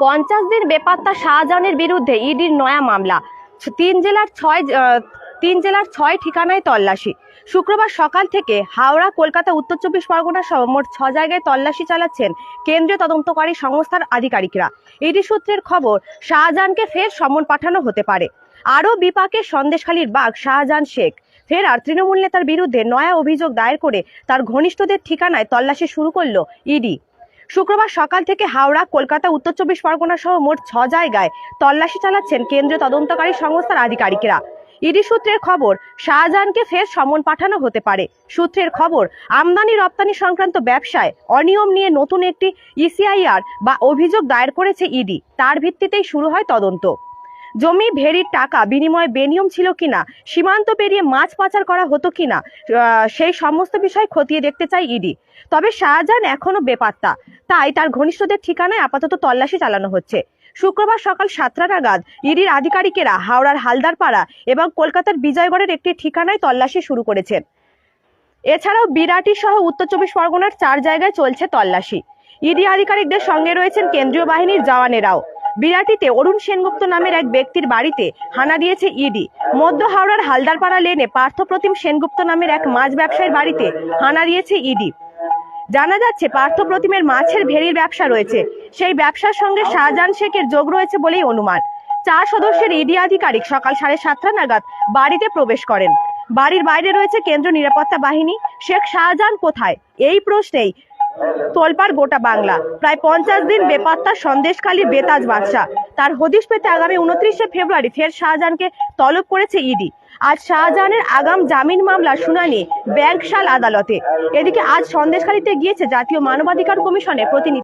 পঞ্চাশ দিন বেপাত্তা শাহজাহানের বিরুদ্ধে ইডির নয়া মামলা। তিন জেলার ছয় তিন জেলার ছয় ঠিকানায় তল্লাশি। শুক্রবার সকাল থেকে হাওড়া, কলকাতা, উত্তর চব্বিশ পরগনা সহ মোট ছ জায়গায় তল্লাশি চালাচ্ছেন কেন্দ্রীয় তদন্তকারী সংস্থার আধিকারিকরা। ইডি সূত্রের খবর, শাহজাহানকে ফের সমন পাঠানো হতে পারে। আরও বিপাকে সন্দেশখালীর বাঘ শাহজাহান শেখ। ফের আর তৃণমূল নেতার বিরুদ্ধে নয়া অভিযোগ দায়ের করে তার ঘনিষ্ঠদের ঠিকানায় তল্লাশি শুরু করল ইডি। শুক্রবার সকাল থেকে হাওড়া, কলকাতা, উত্তর চব্বিশ পরগনা সহ মোট ছ জায়গায় তল্লাশি চালাচ্ছেন কেন্দ্রীয় তদন্তকারী সংস্থার আধিকারিকরা। ইডি সূত্রের খবর, শাহজাহানকে ফের সমন পাঠানো হতে পারে। সূত্রের খবর, আমদানি রপ্তানি সংক্রান্ত ব্যবসায় অনিয়ম নিয়ে নতুন একটি ইসিআইআর বা অভিযোগ দায়ের করেছে ইডি। তার ভিত্তিতেই শুরু হয় তদন্ত। জমি, ভেড়ির টাকা, বিনিময়ে বেনিয়ম ছিল কিনা, সীমান্ত পেরিয়ে মাছ পাচার করা হতো কিনা সেই সমস্ত বিষয় খতিয়ে দেখতে চাই ইডি। তবে শাহজাহান এখনও বেপাত্তা। তাই তার ঘনিষ্ঠদের ঠিকানায় আপাতত তল্লাশি চালানো হচ্ছে। শুক্রবার সকাল সাতটা নাগাদ ইডির আধিকারিকেরা হাওড়ার হালদারপাড়া এবং কলকাতার বিজয়গড়ের একটি ঠিকানায় তল্লাশি শুরু করেছেন এছাড়াও বিরাটি সহ উত্তর চব্বিশ পরগনার চার জায়গায় চলছে তল্লাশি। ইডি আধিকারিকদের সঙ্গে রয়েছেন কেন্দ্রীয় বাহিনীর জওয়ানেরাও। বিরাটিতে অরুণ সেনগুপ্ত নামের এক ব্যক্তির বাড়িতে হানা দিয়েছে ইডি। মধ্য হাওড়ার হালদারপাড়া লেনে পার্থপ্রতিম সেনগুপ্ত নামের এক মাছ ব্যবসায়ীর বাড়িতে হানা দিয়েছে ইডি। জানা যাচ্ছে পার্থ প্রতিমের মাছের ভেড়ির ব্যবসা রয়েছে। সেই ব্যবসার সঙ্গে শাহজাহান শেখের যোগ রয়েছে বলেই অনুমান। চার সদস্যের ইডি আধিকারিক সকাল সাড়ে সাতটা নাগাদ বাড়িতে প্রবেশ করেন। বাড়ির বাইরে রয়েছে কেন্দ্র নিরাপত্তা বাহিনী। শেখ শাহজাহান কোথায়? এই প্রশ্নেই তোলপাড় গোটা বাংলা। প্রায় পঞ্চাশ দিন বেপাত্তা সন্দেশখালী বেতাজ বাদশাহ। তার হদিশ পেতে আগামী উনত্রিশে ফেব্রুয়ারি ফের শাহজাহানকে তলব করেছে ইডি। আজ শাহজাহানের আগাম জামিন মামলার শুনানি ব্যাংকশাল আদালতে। এদিকে আজ সন্দেশখালীতে গিয়েছে জাতীয় মানবাধিকার কমিশনের প্রতিনিধি।